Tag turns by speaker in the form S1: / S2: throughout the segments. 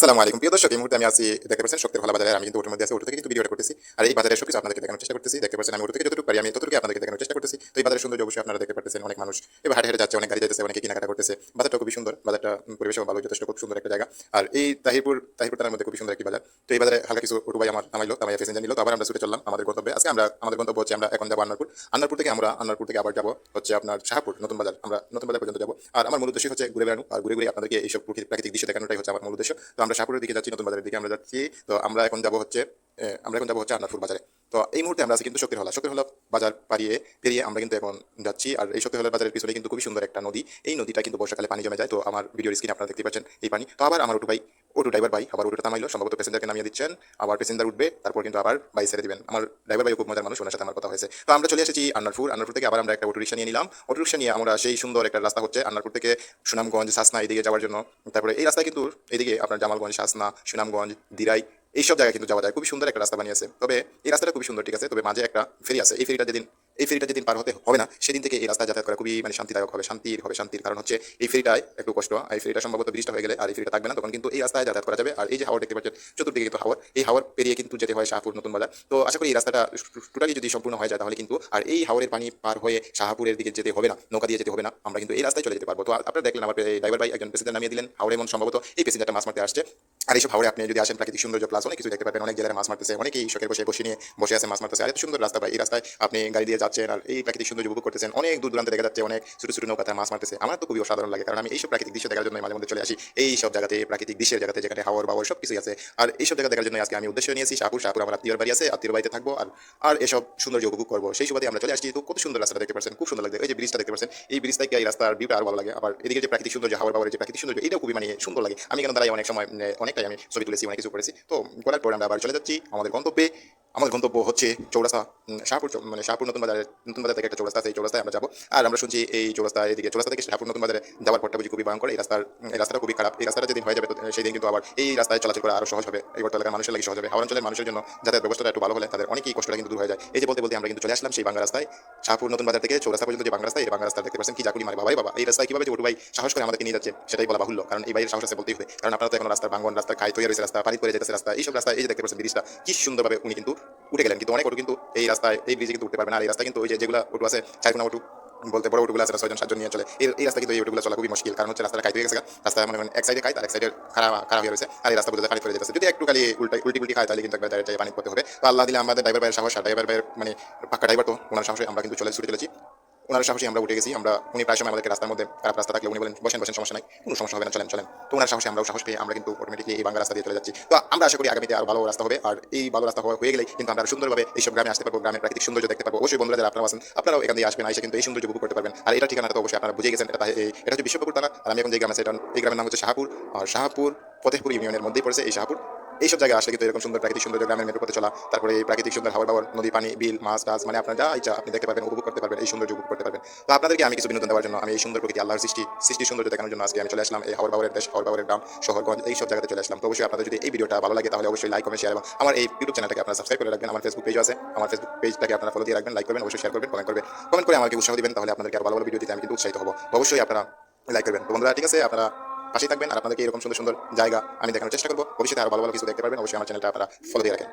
S1: আসসালামু আলাইকুম। প্রিয় দর্শক এই মুহূর্তে আমি আছি দেখতে পাচ্ছেন শক্তির ভালো বাজারে। আমি কিন্তু ওটার মধ্যে আছি ওটা থেকে কিন্তু ভিডিওটা করতেছি। আর এই বাজারের সবকিছু আপনাদেরকে দেখানোর চেষ্টা করতেছি। দেখতে পাচ্ছেন আমি ওটা থেকে যতটুকু পারি আমি ততটুকু আপনাদেরকে দেখানোর চেষ্টা করতেছি। তো এই বাজারের সৌন্দর্য অবশ্যই আপনারা দেখতে পাচ্ছেন অনেক মানুষ এবার হাটে হেঁটে যাচ্ছে অনেক গাড়ি যাচ্ছে অনেকে কেনাকাটা করতেছে। বাজারটা খুবই সুন্দর বাজারটা উম, পরিবেশও ভালো যথেষ্ট খুব সুন্দর একটা জায়গা। আর এই তাহিরপুর তাহিরপুর থানার মধ্যে খুবই সুন্দর একটি বাজার। তো এই বাজারে হালকা কিছু অটো ভাই আমার নামাইলো তামাই প্যাসেঞ্জার নিল। তো আবার আমরা ছুটে চললাম আমাদের গন্তব্যে। আজকে আমরা আমাদের গন্তব্য হচ্ছে আমরা এখন যাব আন্নারপুর। আন্নারপুর থেকে আমরা আন্নারপুর থেকে আবার যাব হচ্ছে আপনার শাহপুর নতুন বাজার। আমরা নতুন বাজার পর্যন্ত যাব। আর আমার মূল উদ্দেশ্য হচ্ছে ঘুরে বেড়ানো। আর ঘুরে ঘুরে আপনাদেরকে এইসব প্রাকৃতিক দৃশ্য দেখানোটাই হচ্ছে আমার মূল উদ্দেশ্য। তো আমরা শাহপুরের দিকে যাচ্ছি, নতুন বাজারের দিকে আমরা যাচ্ছি। তো আমরা এখন যাব হচ্ছে আমরা এখন যাব হচ্ছে আন্নারপুর বাজারে। তো এই মুহূর্তে আমরা কিন্তু শক্তির হলা শক্তির হলা বাজার পাড়িয়ে পেরিয়ে আমরা কিন্তু এখন যাচ্ছি। আর এই শক্তি হলা বাজারের পিছনে কিন্তু খুবই সুন্দর একটা নদী। এই নদীটা কিন্তু বর্ষাকালে পানি জমে যায়। তো আমার ভিডিওর স্ক্রিনে আপনারা দেখতে পাচ্ছেন এই পানি। তো আবার আমার ওটু ভাই অটো ড্রাইভার ভাই, আবার অটোটা থামাইলো, সম্ভবত প্যাসেঞ্জারকে নামিয়ে দিচ্ছেন, আবার প্যাসেঞ্জার উঠবে, তারপর কিন্তু আবার বাই ছেড়ে দিবেন। আমার ড্রাইভার ভাই খুব মজার মানুষ, ওনার সাথে আমার কথা হয়েছে। তো আমরা চলে এসেছি আন্নারপুর। আন্নারপুর থেকে আবার আমরা একটা অটো রিক্সা নিয়ে নিলাম। অটো রিক্সা নিয়ে আমরা সেই সুন্দর একটা রাস্তা হচ্ছে আন্নারপুর থেকে সুনামগঞ্জ, সাসনা এদিকে যাওয়ার জন্য। তারপরে এই রাস্তায় কিন্তু এদিকে আপনার জামালগঞ্জ, সাসনা, সুনামগঞ্জ, দিরাই, এইসব জায়গায় কিন্তু যাওয়া যায়। খুবই সুন্দর একটা রাস্তা বানিয়েছে। তবে এই রাস্তাটা খুবই সুন্দর, ঠিক আছে? তবে মাঝে একটা ফেরি আছে। এই ফেরিটা যেদিন এই ফেরিটা যেদিন পার হতে হবে না, সেদিন থেকে এই রাস্তায় যাতায়াত করা খুবই মানে শান্তিদায়ক হবে, শান্তির হবে, শান্তির কারণ হচ্ছে এই ফেরিটায় একটু কষ্ট। এই ফেরিটা সম্ভবত ব্রিজটা হয়ে গেলে আর এই ফেরিটা থাকবে না, তখন কিন্তু এই রাস্তায় যাতায়াত করা যাবে। আর এই যে হাওয়ার দেখতে পাচ্ছেন, চতুর্দিকে কিন্তু হাওয়ার। এই হাওয়ার পেরিয়ে কিন্তু যেতে হয় শাহপুর নতুন বাজার। তো আশা করি এই রাস্তাটা টোটালি যদি সম্পূর্ণ হয়ে যায়, তাহলে কিন্তু আর এই হাওরের পানি পার হয়ে শাহপুরের দিকে যেতে হবে না, নৌকা দিয়ে যেতে হবে না, আমরা কিন্তু এই রাস্তায় চলে যেতে পারব। তো আপনারা দেখলেন আমার ড্রাইভার ভাই একজন প্যাসেঞ্জার নামিয়ে দিলেন। হাওড়ে মন সম্ভবত এই প্যাসেঞ্জারটা মাছ মারতে আসছে। আর এইসব হাওড়ে আপনি যদি আসেন প্রাকৃতিক সৌন্দর্য প্লাস অনেক কিছু দেখতে পাবেন। অনেক জেলায় মাছ মারতেছে অনেকেই শখের বসে বসে নিয়ে বসে আছে মাছ মারতেছে। আর এত সুন্দর রাস্তা ভাই এই রাস্তায় আপনি গাড়ি দিয়ে যাচ্ছেন আর এই প্রাকৃতিক সৌন্দর্য উপভোগ করতেছেন অনেক দূর দূরান্তে দেখা যাচ্ছে অনেক ছোট ছোট নৌকাতে মাছ মারতেছে। আমার তো খুবই অসাধারণ লাগে কারণ আমি এইসব প্রাকৃতিক দৃশ্য দেখার জন্য মাঝে মধ্যে চলে আসি। এই সব জায়গাতে প্রাকৃতিক দৃশ্যের জায়গাতে যেখানে হাওয়ার বাওয়ার সব কিছুই আছে। আর এইসব জায়গা দেখার জন্য আজকে আমি উদ্দেশ্য নিয়েছি শাহপুর। শাহপুর আমার আত্মীয় বাড়ি আছে আত্মীয় বাড়িতে থাকব আর আর এসব সৌন্দর্য উপভোগ করব। সেই সুবাদে আমরা চলে আসছি। তো কত সুন্দর রাস্তা দেখতে পাচ্ছেন খুব সুন্দর লাগে এই যে ব্রিজটা দেখতে পাচ্ছেন এই ব্রিজ থেকে এই রাস্তার ভিউটা আরও ভালো লাগে। আবার এদিকে যে প্রাকৃতিক সৌন্দর্য হাওয়ার বাওয়ার যে প্রাকৃতিক সৌন্দর্য এটাও খুবই মানে সুন্দর লাগে। আমি কেন দাঁড়াই অনেক সময় উম, অনেকটাই আমি ছবি তুলেছি, অনেক কিছু করেছি। তো করার পর আমরা আবার চলে যাচ্ছি। আমাদের গন্তব্যে আমাদের গন্তব্য হচ্ছে চৌরাস্তা শাহপুর মানে শাহপুর নতুন বাজারে নতুন বাজার থেকে একটা চৌরাস্তা এই চৌরাস্তায় আমরা যাব। আর আমরা শুনছি এই চৌরাস্তা এদিকে, চৌরাস্তা থেকে শাহপুর নতুন বাজারে যাওয়ার পরটা বুঝি খুবই ভয়ঙ্কর। এই রাস্তার, এই রাস্তাটা খুবই খারাপ। এই রাস্তাটা যেদিন হয়ে যাবে সেই দিন কিন্তু আবার এই রাস্তায় চলাচল করা আরও সহজ হবে। এই বর্তমান মানুষের লাগে সহজ হবে। হাওড় অঞ্চলের মানুষের জন্য যাতায়াত ব্যবস্থাটা একটু ভালো হলে তাদের অনেকই কষ্টটা কিন্তু দূর হয়ে যায়। এই যে বলতে বলতে আমরা কিন্তু চলে আসলাম সেই বাংলা রাস্তায়। শাহপুর নতুন বাজার থেকে চৌরাস্তা পর্যন্ত যে বাংলা রাস্তায় এই বাংলা রাস্তা দেখতে পাচ্ছেন কি চাকুরি মারে। বাবাই বাবা, এই রাস্তায় কীভাবে যে ভাই সাহস করে আমাদেরকে নিয়ে যাচ্ছে, সেটাই বলা বাহুল্য। কারণ এই বাইরের সাহস আছে বলতেই হবে। কারণ আপনারা তো এখন রাস্তার ভাঙ্গন রাস্তা খাই তৈরি হয়েছে রাস্তা পানি পড়ে যেতেছে রাস্তা। এইসব রাস্তা এই যে দেখতে পাচ্ছেন ব্রিজটা, কি সুন্দরভাবে উনি কিন্তু উঠে গেলেন। কিন্তু অনেক ওটু কিন্তু এই রাস্তায়, এই ব্রিজে কিন্তু উঠতে পারবে না। এই রাস্তা কিন্তু ওই যে যেগুলো ওটু আছে চারকোনা ওটু বলতে বড় ওটুগুলো আছে, ছয়জন, সাতজন নিয়ে চলে। এই রাস্তা কিন্তু এই ওটুগুলো চলা খুবই মুশকিল। কারণ হচ্ছে রাস্তাটা খাইতে গেছে রাস্তা মানে এক সাইডে খাই তার এক সাইডে খারাপ খারাপ হয়ে রয়েছে। আর এই রাস্তা বলতে পানি ফেলে যেতেছে। যদি একটু খালি উল্টা উল্টি উল্টি খায়, তাহলে কিন্তু একবার ডাইরেক্ট পানি পড়তে হবে। তো আল্লাহ দিলে আমাদের ড্রাইভার ভাইয়ের সাহস ড্রাইভার ভাইয়ের মানে পাক্কা ড্রাইভার তো, ওনার সাহসে আমরা কিন্তু চলে ছুটে চলেছি। ওনার সাহসে আমরা উঠে গেছি আমরা উনি প্রায় সময় আমাদেরকে রাস্তার মধ্যে খারাপ রাস্তা থাকলে উনি বলেন বসেন বসেন সমস্যা নাই কোনো সমস্যা হবে না চলেন চলেন। তো ওনার সাহসে আমরাও সাহস পেয়ে আমরা কিন্তু অটোমেটিকলি এই বাংলা রাস্তা দিয়ে চলে যাচ্ছি। তো আমরা আশা করি আগামীতে আর ভালো রাস্তা হবে আর এই ভালো রাস্তা হয়ে গেলে কিন্তু আমরা সুন্দরভাবে এইসব গ্রামে আসতে পারব গ্রামের প্রাকৃতিক সৌন্দর্য দেখতে পারব। অবশ্যই বন্ধুরা যারা আপনারা আছেন আপনারাও এখান দিয়ে আসবেন এসে কিন্তু এই সৌন্দর্য উপভোগ করতে পারবেন। আর এটা ঠিকানাটা তো অবশ্যই আপনারা বুঝে গেছেন এটা এটা হচ্ছে বিশ্বপুর থানা আর আমি এখন যে গ্রামে আছি, এই গ্রামের নাম হচ্ছে শাহপুর আর শাহপুর ফতেহপুর ইউনিয়নের মধ্যেই পড়েছে এই শাহপুর এইসব জায়গায় আসলে কিন্তু এরকম সুন্দর প্রাকৃতিক সুন্দর গ্রামের মেট্রো পথে চলা, তারপরে এই প্রাকৃতিক সুন্দর হাওয়ার বাওয়ার নদী, পানি, বিল, মাছ টাছ মানে আপনার যা ইচ্ছা আপনি দেখতে পারবেন, উপভোগ করতে পারবেন, এই সৌন্দর্য উপভোগ করতে পারবেন। তো আপনাদেরকে আমি কিছু বিনোদন দেওয়ার জন্য, আমি এই সুন্দর প্রকৃতি, আল্লাহর সৃষ্টি সৃষ্টি সৌন্দর্য দেখানোর জন্য আজকে আমি চলে আসলাম, এই হাওয়ার বাওয়ারের দেশ, হাওয়ার বাওয়ারের গ্রাম, শহরগঞ্জ এই সব জায়গাতে চলে আসলাম। তো অবশ্যই আপনাদের যদি এই ভিডিওটা ভালো লাগে, তাহলে অবশ্যই লাইক কমেন্ট শেয়ার এবং আমার এই ইউটিউব চ্যানেলটাকে আপনারা সাবস্ক্রাইব করে রাখবেন। আমার ফেসবুক পেজ আছে। আমার ফেসবুক পেজটাকে আপনারা ফলো দিয়ে রাখবেন লাইক করবেন, অবশ্যই শেয়ার করবেন কমেন্ট করবেন। কমেন্ট করে আমাকে উৎসাহ দিবেন, তাহলে আপনাদেরকে আরও ভালো ভালো ভিডিও দিতে আমি কিন্তু উৎসাহিত হব। অবশ্যই আপনারা লাইক করবেন। তো বন্ধুরা, ঠিক আছে, আপনারা পাশেই থাকবেন আর আপনাদেরকে এরকম সুন্দর সুন্দর জায়গা আমি দেখানোর চেষ্টা করব। ভবিষ্যতে আরও ভালো ভালো কিছু দেখতে পারবেন, অবশ্যই আমার চ্যানেলটা আপনারা ফলো দিয়ে রাখেন।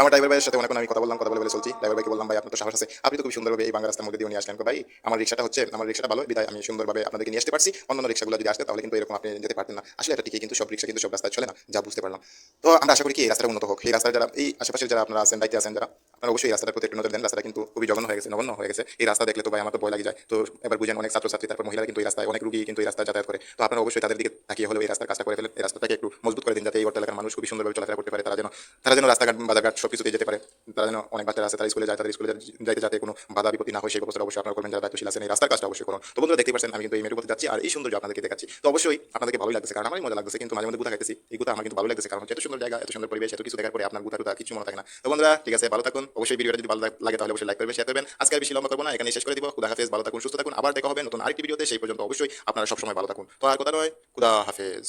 S1: আমার ড্রাইভার ভাইয়ের সাথে অনেক আমি কথা বললাম, কথা বলে বলে চলছি। ড্রাইভার ভাইকে বললাম, ভাই, আপনার তো সাহস আছে। আপনি তো খুব সুন্দরভাবে এই বাংলা রাস্তার মধ্যে দিয়ে নিয়ে আসলেন ভাই। আমার রিক্সাটা হচ্ছে, আমার রিক্সাটা ভালো। বিদায়, আমি সুন্দরভাবে আপনাদেরকে নিয়ে আসতে পারছি। অন্যান্য রিক্সাগুলো যদি আসতে, তাহলে কিন্তু এরকম আপনি যেতে পারতেন না। আসলে এটা ঠিকই, কিন্তু সব রিক্সা কিন্তু সব রাস্তায় চলে না, যা বুঝতে পারলাম। তো আমরা আশা করি কি এই রাস্তাটা উন্নত হোক। এই রাস্তায় যারা, এই আশেপাশে যারা আপনারা আছেন, দায়িত্বে আছেন যারা আপনারা অবশ্যই এই রাস্তাটার প্রতি একটু নজর দেন। রাস্তাটা কিন্তু খুবই জঘন্য হয়ে গেছে, নগণ্য হয়ে গেছে। এই রাস্তা দেখলে তো ভাই আমার তো ভয় লাগে যায়। তো এবার বুঝেন অনেক ছাত্রছাত্রী, তারপর মহিলারা কিন্তু এই রাস্তায়, অনেক রুগী কিন্তু এই রাস্তায় যাতায়াত করে। তো আপনারা অবশ্যই তাদের দিকে তাকিয়ে হলেও এই রাস্তার কাজটা করে ফেলেন এই রাস্তাটাকে একটু মজবুত করে দিন যাতে এই গোটা এলাকার মানুষ খুবই সুন্দরভাবে চলাফেরা করতে পারে। তারা যেন তারা যেন রাস্তাঘাট বাজারঘাট সব কিছুতে যেতে পারে। তারা যেন অনেক বাচ্চারা আছে, তারা স্কুলে যায়, তাদের স্কুলে যাইতে যাতে কোনো বাধা বিপত্তি না হয়, সেই ব্যবস্থা অবশ্যই আপনারা করবেন। যারা দায়িত্বশীল আছেন, এই রাস্তার কাজটা অবশ্যই করুন। তো বন্ধুরা দেখতে পাচ্ছেন, আমি কিন্তু এই মেট্রো পথে যাচ্ছি আর এই সৌন্দর্য আপনাদেরকে দেখাচ্ছি। তো অবশ্যই আপনাদেরকে ভালোই লাগছে কারণ আমারই মজা লাগছে কিন্তু মাঝে মধ্যে গুতা খাইতেছি। এই গুতা আমার কিন্তু ভালো লাগছে কারণ এত সুন্দর জায়গা, এত সুন্দর পরিবেশ, এত কিছু দেখার পরে আপনার টুতা কিছু মনে থাকে না। তো বন্ধুরা, ঠিক আছে, ভালো থাকুন। অবশ্যই ভিডিওটা যদি ভালো লাগে তাহলে অবশ্যই লাইক করবেন শেয়ার করবেন। আজকে বেশি লম্বা করব না এখানে শেষ করে দিব। খুদা হাফেজ, ভালো থাকুন, সুস্থ থাকুন। আবার দেখা হবে নতুন আরেকটি ভিডিওতে। সেই পর্যন্ত অবশ্যই আপনারা সবসময় ভালো থাকুন। তো আর কথা নয়, খুদা হাফেজ।